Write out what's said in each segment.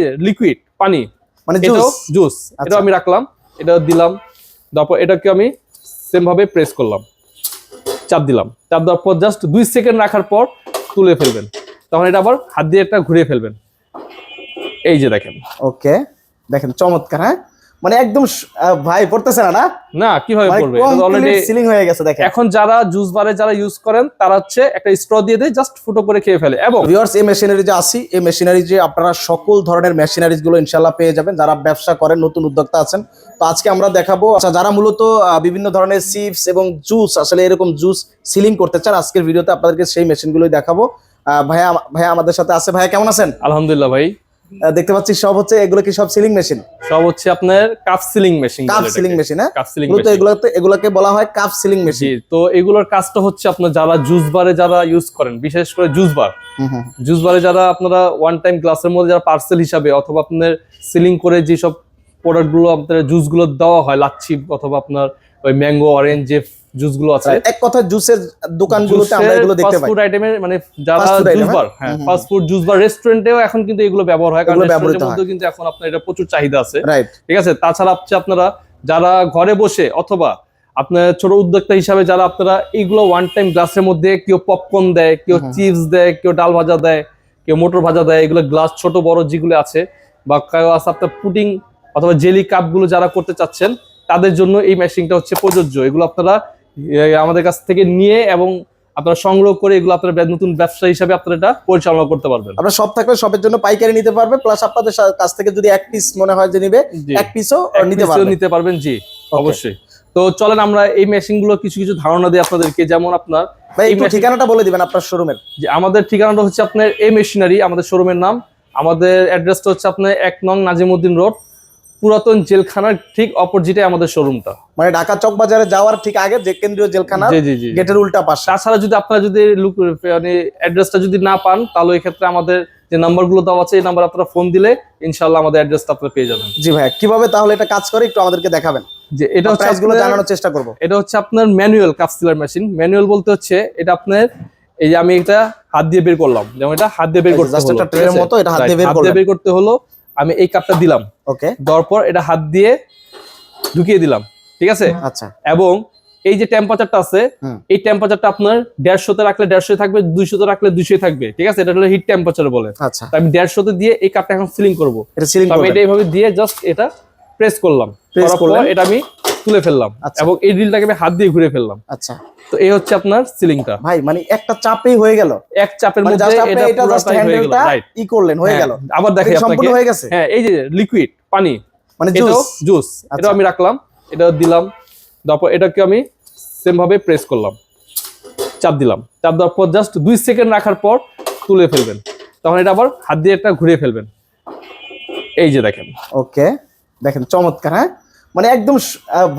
Liquid পানি। মানে এটাও জুস জুস আচ্ছা। এটা আমি রাখলাম এটা দিলাম তারপর এটাকে আমি সেম ভাবে প্রেস করলাম। চাপ দিলাম। চাপ দেওয়ার পর জাস্ট দুই সেকেন্ড রাখার পর তুলে ফেলবেন। তখন এটা আবার হাত দিয়ে একটা ঘুরিয়ে ফেলবেন। এই যে দেখেন। ওকে দেখেন চমৎকার হ্যাঁ? মানে একদম ভাই পড়তেছে না না? না কীভাবে মানে করবে অলরেডি সিলিং হয়ে গেছে দেখেন। এখন যারা জুস বারে যারা ইউজ করেন তারা হচ্ছে একটা স্ট্র দিয়ে দেয় জাস্ট ফুটো করে খেয়ে ফেলে। এবং ভিউয়ার্স এই মেশিনারি যে আসি এই মেশিনারি যে আপনারা সকল ধরনের মেশিনারিজগুলো ইনশাল্লাহ পেয়ে যাবেন যারা ব্যবসা করেন নতুন উদ্যোক্তা আছেন। তো আজকে আমরা দেখাবো আচ্ছা যারা মূলত বিভিন্ন ধরনের চিপস এবং জুস আসলে এরকম জুস সিলিং করতে চান আজকের ভিডিওতে আপনাদেরকে সেই মেশিনগুলোই দেখাবো। আহ, ভাইয়া ভাইয়া আমাদের সাথে আছে। ভাইয়া কেমন আছেন? আলহামদুলিল্লাহ ভাই। দেখতে পাচ্ছি সব হচ্ছে এগুলো কি সব সিলিং মেশিন? সব হচ্ছে আপনার cup sealing machine cup sealing machine হ্যাঁ? কাপ সিলিং এগুলোতে এগুলোকে বলা হয় কাপ সিলিং মেশিন। তো এগুলোর কাজটা হচ্ছে আপনার যারা জুস বারে যারা ইউজ করেন বিশেষ করে জুস বার জুস বারে যারা আপনারা ওয়ান টাইম গ্লাসের মধ্যে যারা পার্সেল হিসাবে অথবা আপনার সিলিং করে যেসব প্রোডাক্টগুলো আপনার জুসগুলো দেওয়া হয় লাচ্ছি অথবা আপনার ওই ম্যাঙ্গো অরেঞ্জ যে জুসগুলো আছে। এক কথা জুসের দোকানগুলোতে আমরা এগুলো দেখতে পাই। ফুড আইটেমের মানে যারা food item, জুস বার হ্যাঁ ফাস্ট ফুড জুস বার রেস্টুরেন্টেও এখন কিন্তু এগুলো ব্যবহার হয়। কারণ রেস্টুরেন্টের হয়। কিন্তু এখন আপনার এটা প্রচুর চাহিদা আছে। রাইট ঠিক আছে? তাছাড়া হচ্ছে আপনারা যারা ঘরে বসে অথবা আপনার ছোট উদ্যোক্তা হিসাবে যারা আপনারা এইগুলো ওয়ান টাইম গ্লাসের মধ্যে কেউ পপকর্ন দেয় কেউ চিপস দেয় কেউ ডাল ভাজা দেয় কেউ মোটর ভাজা দেয় এগুলো গ্লাস ছোট বড় যেগুলো আছে বা কেউ আছে আপনার পুডিং অথবা জেলি কাপগুলো যারা করতে চাচ্ছেন তাদের জন্য এই মেশিনটা হচ্ছে প্রযোজ্য। এগুলো আপনারা আমাদের কাছ থেকে নিয়ে এবং আপনারা সংগ্রহ করে এগুলো আপনারা নতুন ব্যবসা হিসাবে আপনারা এটা পরিচালনা করতে পারবেন। আপনার সব থাকলে সবের জন্য পাইকারি নিতে পারবে প্লাস আপনাদের কাছ থেকে যদি এক পিস মনে হয় যে নিবে এক পিসও নিতে piece ও পারবে নিতে পারবেন জি অবশ্যই। তো চলেন আমরা এই মেশিনগুলো কিছু কিছু ধারণা দিই আপনাদেরকে যেমন আপনার ঠিকানাটা বলে দিবেন আপনার শোরুমের যে আমাদের ঠিকানাটা হচ্ছে আপনার এই মেশিনারি আমাদের শোরুমের নাম। আমাদের অ্যাড্রেসটা হচ্ছে আপনার এক নং নাজিমুদ্দিন রোড পুরাতন জেলখানার ঠিক অপোজিটে আমাদের শোরুমটা মানে ঢাকা চক বাজারে যাওয়ার ঠিক আগে যে কেন্দ্রীয় জেলখানা গেটের উল্টা পাশে। তাছাড়া যদি আপনারা যদি লুক- মানে অ্যাড্রেসটা যদি না পান তাহলে ওই ক্ষেত্রে আমাদের যে নাম্বারগুলো দেওয়া আছে এই নাম্বার আপনারা ফোন দিলে ইনশাল্লাহ আমাদের অ্যাড্রেসটা আপনারা পেয়ে যাবেন। জি ভাই কীভাবে তাহলে এটা কাজ করে একটু আমাদেরকে দেখাবেন? যে এটা হচ্ছে প্রাইসগুলো জানানোর চেষ্টা করব। এটা হচ্ছে আপনার manual cup sealer machine manual বলতে হচ্ছে এটা আপনার এই যে আমি এটা হাত দিয়ে বের করলাম। যেমন এটা হাত দিয়ে বের করতে হলো হাত দিয়ে বের করতে হলো আমি এই কাপটা দিলাম। ওকে দেওয়ার পর এটা হাত দিয়ে ঢুকিয়ে দিলাম ঠিক আছে? আচ্ছা। এবং এই যে টেম্পারেচারটা আছে এই টেম্পারেচারটা আপনার দেড়শোতে রাখলে দেড়শো থাকবে দুইশোতে রাখলে দুইশো থাকবে ঠিক আছে? এটা হলো হিট টেম্পারেচার বলে। আচ্ছা। আমি দেড়শোতে দিয়ে এই কাপটা এখন সিলিং করব। এটা সিলিং তো আমি এটা এইভাবে দিয়ে জাস্ট এটা প্রেস করলাম। Press করার পর এটা আমি তুলে ফেললাম আচ্ছা। এবং এই ড্রিলটাকে আমি হাত দিয়ে ঘুরে ফেললাম। আচ্ছা। তো এই হচ্ছে আপনার সিলিংটা ভাই মানে একটা চাপেই হয়ে গেল। এক চাপের মানে মধ্যে এটা এটা জাস্ট হয়ে হ্যান্ডেলটা ই করলেন হয়ে গেল। আবার দেখাই এটা সম্পূর্ণ হয়ে গেছে? হ্যাঁ এই যে লিকুইড পানি মানে জুস জুস। এটা আমি রাখলাম এটা দিলাম। তারপর এটাকে আমি সেম ভাবে প্রেস করলাম। চাপ দিলাম। চাপ দেওয়ার পর জাস্ট দুই সেকেন্ড রাখার পর তুলে ফেলবেন। তখন এটা আবার হাত দিয়ে একটা ঘুরিয়ে ফেলবেন। এই যে দেখেন। ওকে দেখেন চমৎকার হ্যাঁ? মানে একদম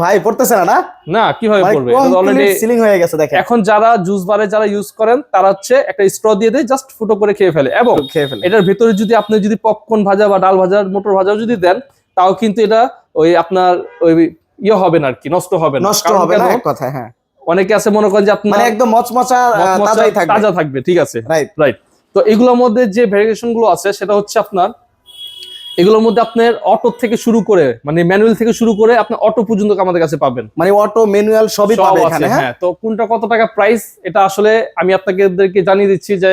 ভাই পড়তেছে না না? না কীভাবে মানে এটা অলরেডি সিলিং হয়ে গেছে দেখেন। এখন যারা জুস বারে যারা ইউজ করেন তারা হচ্ছে একটা স্ট্র দিয়ে দেয় জাস্ট ফুটো করে খেয়ে ফেলে। এবং খেয়ে ফেলে। এটার ভেতরে যদি আপনি যদি পপকর্ন ভাজা বা ডাল ভাজা মোটর ভাজা যদি দেন তাও কিন্তু এটা ওই আপনার ওই ইয়ে হবে না আর কি নষ্ট হবে না। নষ্ট হবে না এক কথা হ্যাঁ। অনেকে আছে মনে করেন যে আপনার মানে একদম মচমচা তাজাই থাকবে। তাজা থাকবে ঠিক আছে। রাইট রাইট তো এগুলোর মধ্যে যে ভেরিয়েশনগুলো আছে সেটা হচ্ছে আপনার এগুলোর মধ্যে আপনার অটো থেকে শুরু করে মানে ম্যানুয়াল থেকে শুরু করে আপনার অটো পর্যন্ত আমাদের কাছে পাবেন। মানে অটো ম্যানুয়াল সবই সব পাবে আছে, এখানে হ্যাঁ? হ্যাঁ। তো কোনটা কত টাকা প্রাইস এটা আসলে আমি আপনাদেরকে জানিয়ে দিচ্ছি যে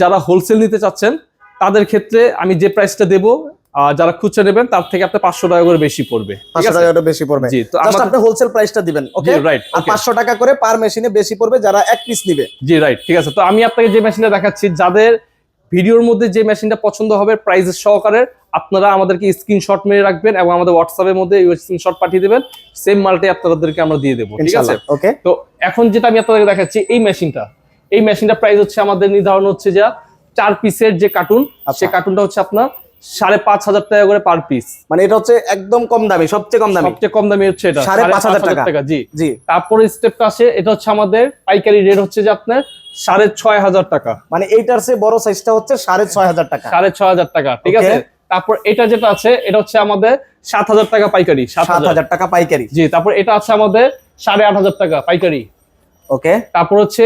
যারা হোলসেল নিতে চাচ্ছেন তাদের ক্ষেত্রে আমি যে প্রাইসটা দেবো যারা খুচরা নেবেন তার থেকে আপনার পাঁচশো টাকা করে বেশি পড়বে পাঁচশো টাকা বেশি পড়বে। জি তো আপনি হোলসেল প্রাইসটা দিবেন ওকে রাইট আর পাঁচশো টাকা করে পার মেশিনে বেশি পড়বে যারা এক পিস নিবে। জি রাইট ঠিক আছে। তো আমি আপনাকে যে মেশিনটা দেখাচ্ছি যাদের ভিডিওর মধ্যে যে মেশিনটা পছন্দ হবে প্রাইসের সহকারে আপনারা আমাদেরকে স্ক্রিনশট মেরে রাখবেন এবং আমাদের হোয়াটসঅ্যাপের মধ্যে স্ক্রিনশট পাঠিয়ে দেবেন। সেম মালটাই আপনাদেরকে আমরা দিয়ে দেবো ঠিক আছে? ওকে তো এখন যেটা আমি আপনাদেরকে দেখাচ্ছি এই মেশিনটা। এই মেশিনটা প্রাইস হচ্ছে আমাদের নির্ধারণ হচ্ছে যা চার পিসের যে কার্টুন আচ্ছা। সেই কার্টুনটা হচ্ছে আপনার সাড়ে পাঁচ হাজার টাকা করে পার পিস মানে এটা হচ্ছে একদম কম দামি সবচেয়ে কম দামি? সবচেয়ে কম দামি হচ্ছে এটা সাড়ে পাঁচ হাজার টাকা। জি। জি। তারপরে স্টেপটা আসে এটা হচ্ছে আমাদের পাইকারি রেট হচ্ছে যে আপনার সাড়ে ছয় হাজার টাকা। মানে এইটার চেয়ে বড় সাইজটা হচ্ছে সাড়ে ছয় হাজার টাকা। সাড়ে ছয় হাজার টাকা ঠিক আছে? তারপর এটা যেটা আছে এটা হচ্ছে আমাদের সাত হাজার টাকা পাইকারি সাত হাজার টাকা পাইকারি। জি তারপর এটা আছে আমাদের সাড়ে আট হাজার টাকা পাইকারি। ওকে। তারপর হচ্ছে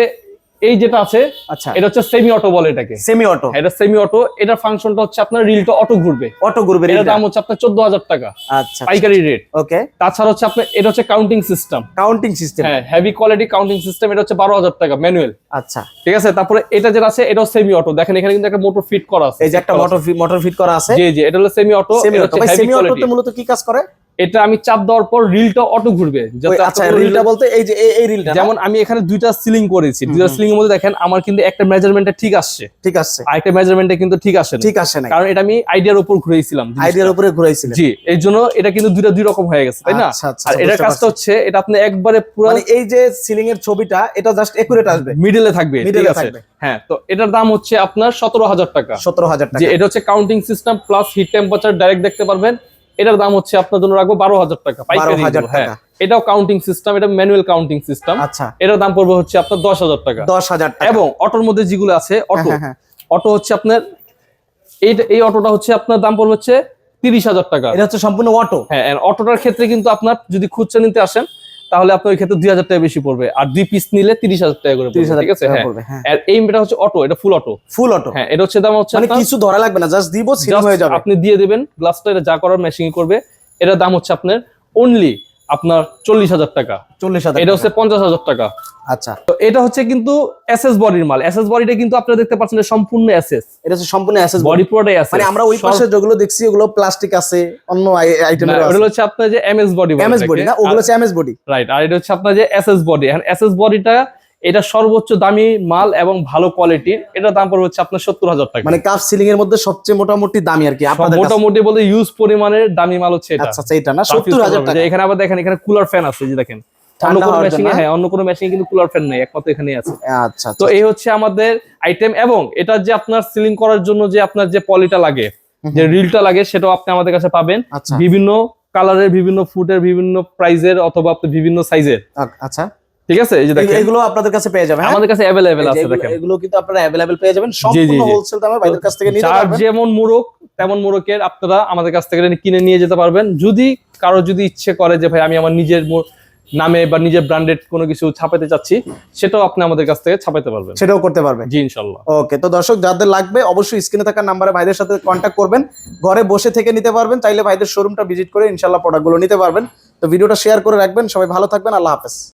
এই যেটা আছে আচ্ছা। এটা হচ্ছে সেমি অটো বলে এটাকে। সেমি অটো এটা সেমি অটো এটার ফাংশনটা হচ্ছে আপনার রিলটা অটো ঘুরবে। অটো ঘুরবে দাম হচ্ছে আপনার চোদ্দ হাজার টাকা। আচ্ছা পাইকারি রেট ওকে তাছাড়া হচ্ছে আপনার এটা হচ্ছে কাউন্টিং সিস্টেম কাউন্টিং সিস্টেম হ্যাঁ হেভি কোয়ালিটি কাউন্টিং সিস্টেম এটা হচ্ছে বারো হাজার টাকা ম্যানুয়াল আচ্ছা। ঠিক আছে? তারপরে এটা যেটা আছে এটাও সেমি অটো দেখেন এখানে কিন্তু একটা মোটর ফিট করা আছে। এই যে একটা মোটর মোটর ফিট করা আছে। জি জি এটা হলো semi auto semi auto semi অটোতে মূলত কি কাজ করে? এটা আমি চাপ দেওয়ার পর রিলটা অটো ঘুরবে। ওই, আচ্ছা রিলটা বলতে এই যে এই- রিলটা যেমন আমি এখানে দুইটা সিলিং করেছি। দুইটা সিলিং এর মধ্যে দেখেন আমার কিন্তু একটা মেজারমেন্টটা ঠিক আসছে। ঠিক আছে আরেকটা মেজারমেন্টে কিন্তু ঠিক আসে না। ঠিক আছে না কারণ এটা আমি আইডিয়ার উপর জিনিসটা। আইডিয়ার উপরে ঘুরাইছিলেন। জি এই জন্য এটা কিন্তু দুইটা দুই রকম হয়ে গেছে তাই না? আচ্ছা, আচ্ছা, আর বুঝতে কাজটা হচ্ছে এটা আপনি একবারে পুরো মানে এই যে সিলিং এর ছবিটা এটা জাস্ট একুরেট আসবে। মিডলে থাকবে ঠিক আছে। হ্যাঁ তো এটার দাম হচ্ছে আপনার সতেরো হাজার টাকা। সতেরো হাজার টাকা। এটা হচ্ছে counting system plus heat temperature direct দেখতে পারবেন। এটার দাম হচ্ছে আপনার জন্য রাখব বারো হাজার টাকা পাইকারি হ্যাঁ। এটাও কাউন্টিং সিস্টেম এটা ম্যানুয়াল কাউন্টিং সিস্টেম আচ্ছা। এটার দাম পড়বে হচ্ছে আপনার দশ হাজার টাকা। দশ হাজার এবং অটোর মধ্যে যেগুলো আছে অটো। হ্যাঁ, হ্যাঁ, অটো হচ্ছে আপনার এই এই অটোটা হচ্ছে আপনার দাম পড়বে হচ্ছে তিরিশ হাজার টাকা। এটা হচ্ছে সম্পূর্ণ অটো। হ্যাঁ অটোটার ক্ষেত্রে কিন্তু আপনার যদি খুচরা নিতে আসেন তাহলে আপনার ওই ক্ষেত্রে দুই হাজার টাকা বেশি পড়বে। আর দুই পিস নিলে তিরিশ হাজার টাকা করে তিরিশ হাজার ঠিক আছে? হ্যাঁ। হ্যাঁ। আর এই মেটা হচ্ছে অটো এটা ফুল অটো ফুল অটো হ্যাঁ এটা হচ্ছে দাম হচ্ছে মানে কিছু ধরা লাগবে না জাস্ট দিব সিল হয়ে যাবে। আপনি দিয়ে দিবেন গ্লাসটা এটা যা করার মেশিং করবে। এটার দাম হচ্ছে আপনার অনলি আপনার চল্লিশ হাজার টাকা। চল্লিশ হাজার এটা হচ্ছে পঞ্চাশ হাজার টাকা। আচ্ছা। তো এটা হচ্ছে কিন্তু এস এস বডির মাল। এস এসএস বডিটা কিন্তু আপনারা দেখতে পাচ্ছেন সম্পূর্ণ এসএস। এটা হচ্ছে সম্পূর্ণ অ্যাসেস বডি পুরোটাই আছে মানে আমরা ওই পাশে যেগুলো দেখছি ওগুলো প্লাস্টিক আছে অন্য আইটেম আছে ওগুলো হচ্ছে আপনার যে M S body MS body না? ওগুলো হচ্ছে এম এস বডি রাইট আর এটা হচ্ছে আপনার যে এস এস বডি এখন এস বডিটা এটা সর্বোচ্চ দামি মাল এবং ভালো কোয়ালিটির এটা দাম পড়বে হচ্ছে আপনার সত্তর হাজার টাকা। মানে কাপ সিলিং এর মধ্যে সবচেয়ে মোটামুটি দামি আর কি। মোটামুটি বলতে ইউজ পরিমাণের দামি মাল হচ্ছে এটা। আচ্ছা আচ্ছা এটা না? সত্তর হাজার টাকা। এখানে আবার দেখেন এখানে কুলার ফ্যান আছে যে দেখেন। অন্য কোনো হওয়ার মেশিনে হ্যাঁ অন্য কোনো মেশিনে কিন্তু কুলার ফ্যান নেই একমাত্র এখানেই আছে। আচ্ছা তো আচ্ছা। এই হচ্ছে আমাদের আইটেম এবং এটা যে আপনার সিলিং করার জন্য যে আপনার যে পলিটা লাগে যে রিলটা লাগে সেটাও আপনি আমাদের কাছে পাবেন। বিভিন্ন কালারের বিভিন্ন ফুটের বিভিন্ন প্রাইজের অথবা আপনি বিভিন্ন সাইজের আচ্ছা। ঠিক আছে? এই যে দেখেন। এগুলো আপনাদের কাছে পেয়ে যাবেন হ্যাঁ? আমাদের কাছে যে আছে দেখেন। এগুলো কিন্তু আপনারা অ্যাভেলেবেল পেয়ে যাবেন। সম্পূর্ণ হোলসেল দামে কাছ থেকে নিতে পারবেন। যেমন মোড়ক তেমন আপনারা আমাদের কাছ থেকে কিনে নিয়ে যেতে পারবেন। যদি কারও যদি ইচ্ছে করে যে ভাই আমি আমার নিজের নামে বা নিজের ব্র্যান্ডেড কোনো কিছু ছাপাতে চাচ্ছি সেটাও আপনি আমাদের কাছ থেকে ছাপাতে পারবেন। সেটাও করতে পারবেন। জি ইনশাল্লাহ। ওকে তো দর্শক যাদের লাগবে অবশ্যই স্ক্রিনে থাকা নাম্বারে ভাইদের সাথে কন্ট্যাক্ট করবেন। ঘরে বসে থেকে নিতে পারবেন। চাইলে ভাইদের শোরুমটা ভিজিট করে ইনশাল্লাহ প্রোডাক্টগুলো নিতে পারবেন। তো ভিডিওটা শেয়ার করে রাখবেন। সবাই ভালো থাকবেন। আল্লাহ হাফেজ।